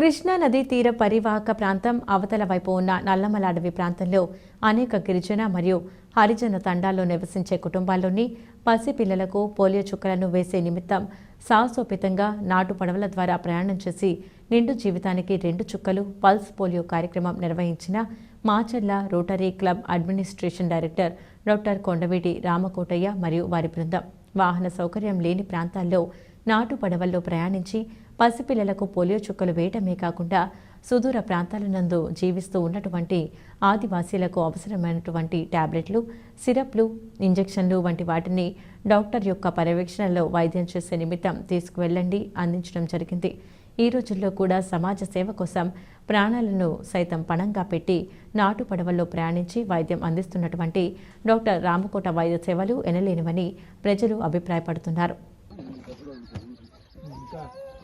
కృష్ణా నదీ తీర పరివాహక ప్రాంతం అవతల వైపు ఉన్న నల్లమల అడవి ప్రాంతంలో అనేక గిరిజన మరియు హరిజన తండాల్లో నివసించే కుటుంబాల్లోని పసిపిల్లలకు పోలియో చుక్కలను వేసే నిమిత్తం సాహసోపేతంగా నాటు పడవల ద్వారా ప్రయాణం చేసి నిండు జీవితానికి రెండు చుక్కలు పల్స్ పోలియో కార్యక్రమం నిర్వహించిన Macherla rotary club administration director doctor Kondaveeti Ramakotaiah మరియు వారి బృందం. వాహన సౌకర్యం లేని ప్రాంతాల్లో నాటు పడవల్లో ప్రయాణించి పసిపిల్లలకు పోలియో చుక్కలు వేయటమే కాకుండా సుదూర ప్రాంతాల నందు జీవిస్తూ ఉన్నటువంటి ఆదివాసీలకు అవసరమైనటువంటి టాబ్లెట్లు సిరప్లు ఇంజెక్షన్లు వంటి వాటిని డాక్టర్ యొక్క పర్యవేక్షణలో వైద్యం చేసే నిమిత్తం తీసుకువెళ్ళండి అందించడం జరిగింది. ఈ రోజుల్లో కూడా సమాజ సేవ కోసం ప్రాణాలను సైతం పణంగా పెట్టి నాటు పడవల్లో ప్రయాణించి వైద్యం అందిస్తున్నటువంటి డాక్టర్ రామకోట వైద్య సేవలు ఎనలేనివని ప్రజలు అభిప్రాయపడుతున్నారు.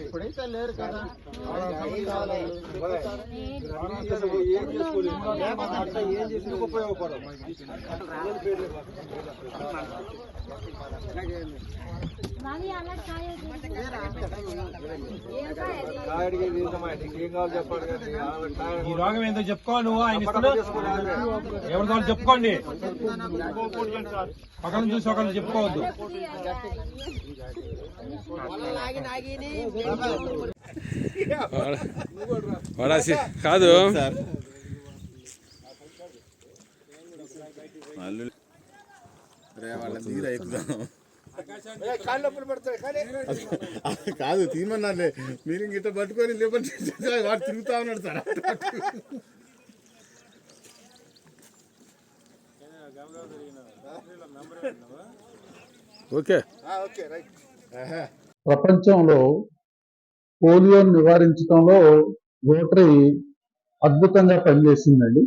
ఇప్పుడైతే లేరు కదా ఏం చేసి ఉపయోగపడదు ఈ రోగం ఏందో చెప్పుకో నువ్వు ఆయన ఎవరి వాళ్ళు చెప్పుకోండి. ఒకరిని చూసి ఒకరిని చెప్పుకోవద్దు. వాడాసి కాదు. కాదు తీమన్నాలే మీరు ఇంక ఇట్లా పట్టుకొని లేకపోతే వాడు తిరుగుతా ఉన్నాడు సార్. ఓకే. Okay right. ప్రపంచంలో పోలియోని నివారించడంలో రోటరీ అద్భుతంగా పనిచేసిందండి.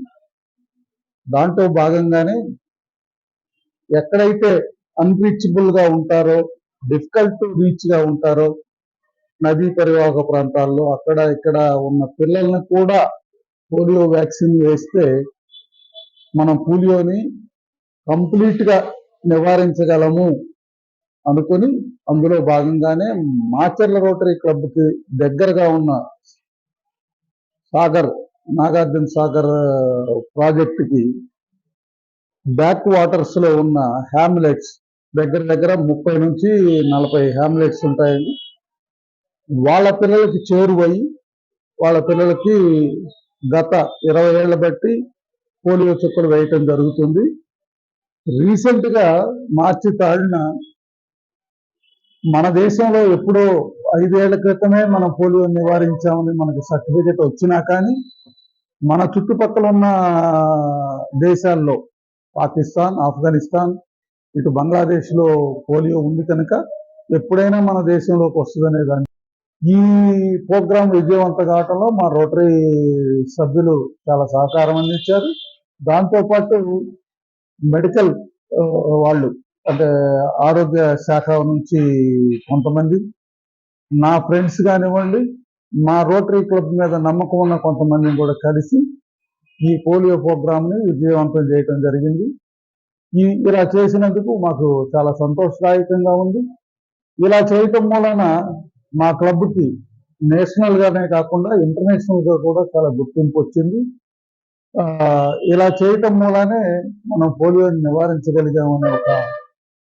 దాంట్లో భాగంగానే ఎక్కడైతే అన్రీచబుల్గా ఉంటారో డిఫికల్ట్ టు రీచ్గా ఉంటారో నదీ పరివాహక ప్రాంతాల్లో అక్కడ ఇక్కడ ఉన్న పిల్లల్ని కూడా పోలియో వ్యాక్సిన్ వేస్తే మనం పోలియోని కంప్లీట్గా నివారించగలము అనుకొని అందులో భాగంగానే మాచర్ల రోటరీ క్లబ్కి దగ్గరగా ఉన్న సాగర్ నాగార్జున సాగర్ ప్రాజెక్టుకి బ్యాక్ వాటర్స్లో ఉన్న హ్యామ్లెట్స్ దగ్గర దగ్గర ముప్పై నుంచి నలభై హ్యామ్లెట్స్ ఉంటాయండి. వాళ్ళ పిల్లలకి చేరువయ్యి వాళ్ళ పిల్లలకి గత ఇరవై ఏళ్ళ బట్టి పోలియో చుక్కలు వేయటం జరుగుతుంది. రీసెంట్గా మార్చి తాడిన మన దేశంలో ఎప్పుడో ఐదేళ్ళ క్రితమే మనం పోలియో నివారించామని మనకి సర్టిఫికేట్ వచ్చినా కానీ మన చుట్టుపక్కల ఉన్న దేశాల్లో పాకిస్తాన్ ఆఫ్ఘనిస్తాన్ ఇటు బంగ్లాదేశ్లో పోలియో ఉంది కనుక ఎప్పుడైనా మన దేశంలోకి వస్తుందనే దాన్ని. ఈ ప్రోగ్రాం విజయవంతం కావటంలో మా రోటరీ సభ్యులు చాలా సహకారం అందించారు. దాంతోపాటు మెడికల్ వాళ్ళు అంటే ఆరోగ్య శాఖ నుంచి కొంతమంది నా ఫ్రెండ్స్ కానివ్వండి మా రోటరీ క్లబ్ మీద నమ్మకం ఉన్న కొంతమందిని కూడా కలిసి ఈ పోలియో ప్రోగ్రామ్ని విజయవంతం చేయటం జరిగింది. ఈ ఇలా చేసినందుకు మాకు చాలా సంతోషదాయకంగా ఉంది. ఇలా చేయటం మూలన మా క్లబ్కి నేషనల్గానే కాకుండా ఇంటర్నేషనల్గా కూడా చాలా గుర్తింపు వచ్చింది. ఇలా చేయటం మూలానే మనం పోలియోని నివారించగలిగామనే ఒక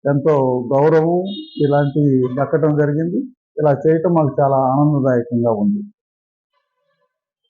ఎంతో గౌరవం ఇలాంటి దక్కడం జరిగింది. ఇలా చేయటం మాకు చాలా ఆనందదాయకంగా ఉంది.